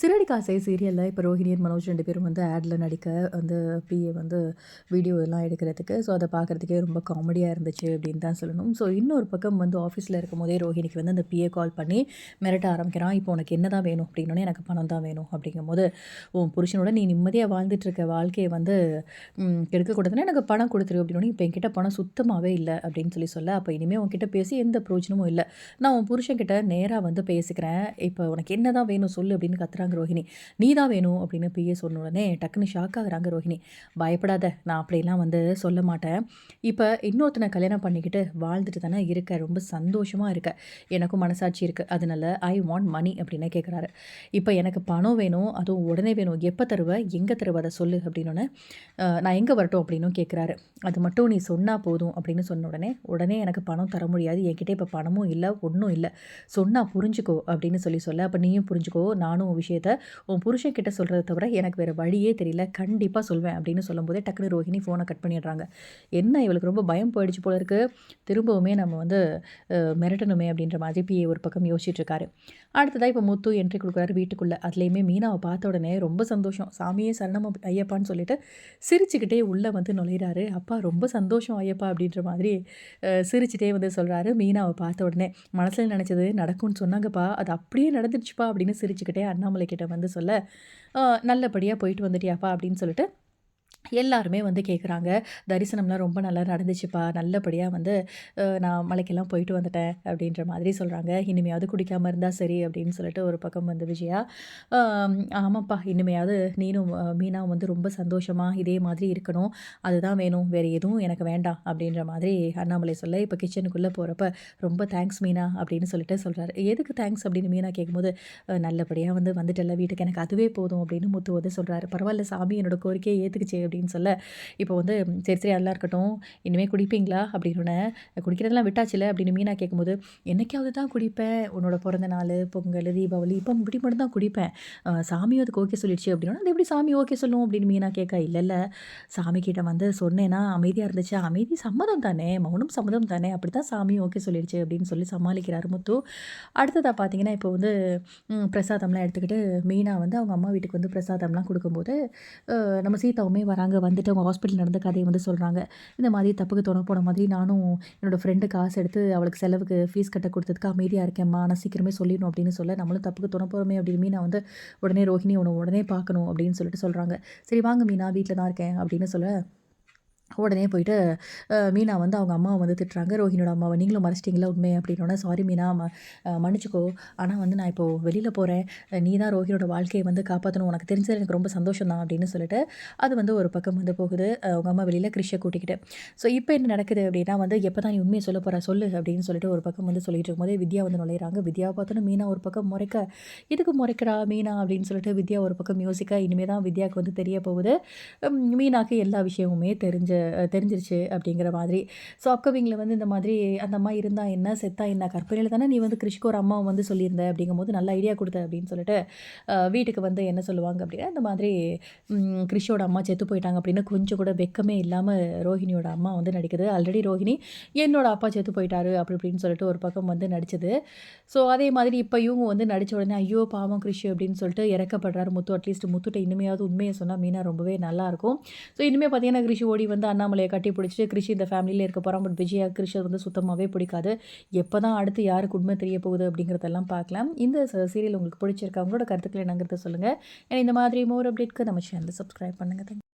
சிறடி காசை சீரியலில் இப்போ ரோஹிணியன் மனோஜ் ரெண்டு பேரும் வந்து ஆடில் நடிக்க வந்து பிஏ வந்து வீடியோ எல்லாம் எடுக்கிறதுக்கு. ஸோ அதை பார்க்குறதுக்கே ரொம்ப காமெடியாக இருந்துச்சு அப்படின்னு தான் சொல்லணும். ஸோ இன்னொரு பக்கம் வந்து ஆஃபீஸில் இருக்கும் போதே ரோஹிணிக்கு வந்து அந்த பிஏ கால் பண்ணி மிரட்ட ஆரம்பிக்கிறான். இப்போ உனக்கு என்ன தான் வேணும்? அப்படின்னோடனே எனக்கு பணம் தான் வேணும். அப்படிங்கும்போது உன் புருஷனோட நீ நிம்மதியாக வாழ்ந்துட்டுருக்க. வாழ்க்கையை வந்து கெடுக்கக்கூடாதுன்னா எனக்கு பணம் கொடுத்துரு. அப்படின்னோடனே இப்போ என்கிட்ட பணம் சுத்தமாகவே இல்லை. அப்படின்னு சொல்லி சொல்ல அப்போ இனிமேல் உன்கிட்ட பேசி எந்த பிரயோஜனமும் இல்லை. நான் உன் புருஷன்கிட்ட நேராக வந்து பேசிக்கிறேன். இப்போ உனக்கு என்ன தான் வேணும் சொல்லு அப்படின்னு கத்துறாங்க. சொல்கிறாங்க ரோஹிணி. நீ தான் வேணும் அப்படின்னு பிஏ சொன்ன உடனே டக்குன்னு ஷாக் ஆகுறாங்க ரோஹிணி. பயப்படாத நான் அப்படிலாம் வந்து சொல்ல மாட்டேன். இப்போ இன்னொருத்தனை கல்யாணம் பண்ணிக்கிட்டு வாழ்ந்துட்டு தானே இருக்க. ரொம்ப சந்தோஷமாக இருக்க. எனக்கும் மனசாட்சி இருக்குது அதனால ஐ வாண்ட் மணி அப்படின்னு கேட்குறாரு இப்போ எனக்கு பணம் வேணும். அதுவும் உடனே வேணும். எப்போ தருவ? எங்கே தருவ? அதை சொல்லு அப்படின்னு நான் எங்கே வரட்டும் அப்படின்னும் கேட்குறாரு அது மட்டும் நீ சொன்னால் போதும் அப்படின்னு சொன்ன உடனே உடனே எனக்கு பணம் தர முடியாது. என்கிட்ட இப்போ பணமும் இல்லை ஒன்றும் இல்லை. சொன்னால் புரிஞ்சுக்கோ அப்படின்னு சொல்லி சொல்ல அப்போ நீயும் புரிஞ்சுக்கோ. நானும் விஷயம் விஷயத்த உன் புருஷன் கிட்ட சொல்கிறத தவிர எனக்கு வேறு வழியே தெரியல கண்டிப்பாக சொல்வேன் அப்படின்னு சொல்லும்போதே டக்குனு ரோஹிணி ஃபோனை கட் பண்ணிடுறாங்க. என்ன இவளுக்கு ரொம்ப பயம் போயிடுச்சு போல இருக்குது திரும்பவுமே நம்ம வந்து மிரட்டணுமே அப்படின்ற மாதிரி பிஏ ஒரு பக்கம் யோசிச்சுட்டு இருக்காரு. அடுத்ததாக இப்போ முத்து என்ட்ரி கொடுக்குறாரு வீட்டுக்குள்ளே. அதுலேயுமே மீனாவை பார்த்த உடனே ரொம்ப சந்தோஷம். சாமியே சரணம் ஐயப்பான்னு சொல்லிட்டு சிரிச்சுக்கிட்டே உள்ளே வந்து நுழையிறாரு. அப்பா ரொம்ப சந்தோஷம் ஐயப்பா அப்படின்ற மாதிரி சிரிச்சுட்டே வந்து சொல்கிறாரு மீனாவை பார்த்த உடனே. மனசில் நினச்சது நடக்கும்னு சொன்னாங்கப்பா. அது அப்படியே நடந்துருச்சுப்பா அப்படின்னு சிரிச்சுக்கிட்டே அண்ணாமலை கிட்ட வந்து சொல்ல நல்லபடியாக போயிட்டு வந்துட்டியாப்பா அப்படின்னு சொல்லிட்டு எல்லாருமே வந்து கேட்குறாங்க தரிசனம்லாம் ரொம்ப நல்லா நடந்துச்சுப்பா. நல்லபடியாக வந்து நான் மலைக்கெல்லாம் போயிட்டு வந்துட்டேன். அப்படின்ற மாதிரி சொல்கிறாங்க இனிமையாவது குடிக்காமல் இருந்தால் சரி அப்படின்னு சொல்லிட்டு ஒரு பக்கம் வந்து விஜயா. ஆமாப்பா. இனிமையாவது நீனும் மீனா வந்து ரொம்ப சந்தோஷமாக இதே மாதிரி இருக்கணும். அதுதான் வேணும். வேறு எதுவும் எனக்கு வேண்டாம். அப்படின்ற மாதிரி அண்ணாமலை சொல்ல இப்போ கிச்சனுக்குள்ளே போகிறப்ப ரொம்ப தேங்க்ஸ் மீனா. அப்படின்னு சொல்லிட்டு சொல்கிறாரு எதுக்கு தேங்க்ஸ் அப்படின்னு மீனா கேட்கும்போது நல்லபடியாக வந்து வந்துட்டல வீட்டுக்கு எனக்கு அதுவே போதும். அப்படின்னு முத்து வந்து சொல்கிறாரு பரவாயில்ல சாமி என்னோட கோரிக்கையை ஏற்றுக்குச்சு அப்படின்னு அப்படின்னு சொல்ல இப்போ வந்து சரி சரி அதெல்லாம் இருக்கட்டும். இனிமேல் குடிப்பீங்களா? அப்படின்னு குடிக்கிறதெல்லாம் விட்டாச்சுல? அப்படின்னு மீனா கேட்கும்போது என்னைக்காவது தான் குடிப்பேன். உன்னோட பிறந்த நாள் பொங்கல் தீபாவளி இப்போ இப்படி மட்டும் தான் குடிப்பேன். சாமியும் அதுக்கு ஓகே சொல்லிடுச்சு. அப்படின்னா அது எப்படி சாமி ஓகே சொல்லும்? அப்படின்னு மீனா கேட்க இல்லை இல்லை. சாமி கிட்ட வந்து சொன்னேன்னா அமைதியாக இருந்துச்சு. அமைதி சம்மதம் தானே? மௌனம் சம்மதம் தானே? அப்படி தான் சாமி ஓகே சொல்லிடுச்சு. அப்படின்னு சொல்லி சமாளிக்கிறார் முத்து. அடுத்ததாக பார்த்தீங்கன்னா இப்போ வந்து பிரசாதம்லாம் எடுத்துக்கிட்டு மீனா வந்து அவங்க அம்மா வீட்டுக்கு வந்து பிரசாதம்லாம் கொடுக்கும்போது நம்ம சீதாவுமே வராங்க. நாங்கள் வந்துட்டு அவங்க ஹாஸ்பிட்டல் நடந்த கதையை வந்து சொல்கிறாங்க இந்த மாதிரி தப்புக்கு துணை போன மாதிரி நானும் என்னோடய ஃப்ரெண்டு காசு எடுத்து அவளுக்கு செலவுக்கு ஃபீஸ் கட்ட கொடுத்ததுக்கு அமைதியாக இருக்கேம்மா ஆனால் சீக்கிரமே சொல்லிடணும் அப்படின்னு சொல்ல நம்மளும் தப்புக்கு துணை போகிறோமே அப்படின்னு நான் வந்து உடனே ரோஹிணி உன்னை உடனே பார்க்கணும் அப்படின்னு சொல்லிட்டு சொல்கிறாங்க சரி வாங்க மீனா வீட்டில் தான் இருக்கேன் அப்படின்னு சொல்ல உடனே போயிட்டு மீனா வந்து அவங்க அம்மாவை வந்து திட்டுறாங்க. ரோஹினோட அம்மாவை நீங்களும் மறைச்சிட்டிங்களா? உண்மை அப்படின்னோட சாரி மீனா மன்னிச்சிக்கோ. ஆனால் வந்து நான் இப்போது வெளியில் போகிறேன் நீ தான் ரோஹினோட வாழ்க்கையை வந்து காப்பாற்றணும் உனக்கு தெரிஞ்சது எனக்கு ரொம்ப சந்தோஷம் தான் அப்படின்னு சொல்லிட்டு அது வந்து ஒரு பக்கம் வந்து போகுது. அவங்க அம்மா வெளியில் கிறிஷை கூட்டிக்கிட்டு. ஸோ இப்போ என்ன நடக்குது அப்படின்னா வந்து எப்போ தான் நீ உண்மையை சொல்ல போகிற சொல்லு அப்படின்னு சொல்லிட்டு ஒரு பக்கம் வந்து சொல்லிட்டு இருக்கும்போதே வித்யா வந்து நுழையிறாங்க. வித்யாவை பார்த்தோன்னா மீனா ஒரு பக்கம் முறைக்க. இதுக்கு முறைக்கிறா மீனா? அப்படின்னு சொல்லிட்டு வித்யா ஒரு பக்கம் யோசிக்க இனிமேல் தான் வித்யாவுக்கு வந்து தெரிய போகுது. மீனாக்கு எல்லா விஷயமுமே தெரிஞ்சு தெரிஞ்சிருச்சு அப்படிங்கிற மாதிரி. ஸோ அப்கமிங்கில் வந்து இந்த மாதிரி அந்த அம்மா இருந்தால் என்ன செத்தா என்ன கற்பனையில் தானே நீ வந்து கிருஷ்க்கு ஒரு அம்மா வந்து சொல்லியிருந்த அப்படிங்கும்போது நல்ல ஐடியா கொடுத்த அப்படின்னு சொல்லிட்டு வீட்டுக்கு வந்து என்ன சொல்லுவாங்க அப்படின்னா இந்த மாதிரி கிருஷோட அம்மா செத்து போயிட்டாங்க அப்படின்னு கொஞ்சம் கூட வெக்கமே இல்லாமல் ரோஹிணியோட அம்மா வந்து நடிக்குது. ஆல்ரெடி ரோஹிணி என்னோட அப்பா செத்து போயிட்டாரு அப்படி இப்படின்னு சொல்லிட்டு ஒரு பக்கம் வந்து நடிச்சது. ஸோ அதே மாதிரி இப்போ இவங்க வந்து நடித்த உடனே ஐயோ பாவம் கிருஷி அப்படின்னு சொல்லிட்டு இறக்கப்படுறாரு முத்து. அட்லீஸ்ட் முத்துட்ட இனிமையாவது உண்மையை சொன்னால் மீனா ரொம்பவே நல்லாயிருக்கும் ஸோ இனிமேல் பார்த்தீங்கன்னா கிருஷி ஓடி வந்து அண்ணாமலையை கட்டி பிடிச்சிட்டு கிருஷி இந்த ஃபேமிலியில் இருக்க போகிறான் பட் விஜயா கிருஷி வந்து சுத்தமாகவே பிடிக்காது. எப்போ தான் அடுத்து யாருக்கு உண்மை தெரிய போகுது அப்படிங்கிறதெல்லாம் பார்க்கலாம். இந்த சீரியல் உங்களுக்கு பிடிச்சிருக்கா? உங்களோட கருத்துக்களை என்னங்கிறத சொல்லுங்கள் இந்த மாதிரி மோர் அப்டேட்க்கு நம்ம சேனலை சப்ஸ்கிரைப் பண்ணுங்கள்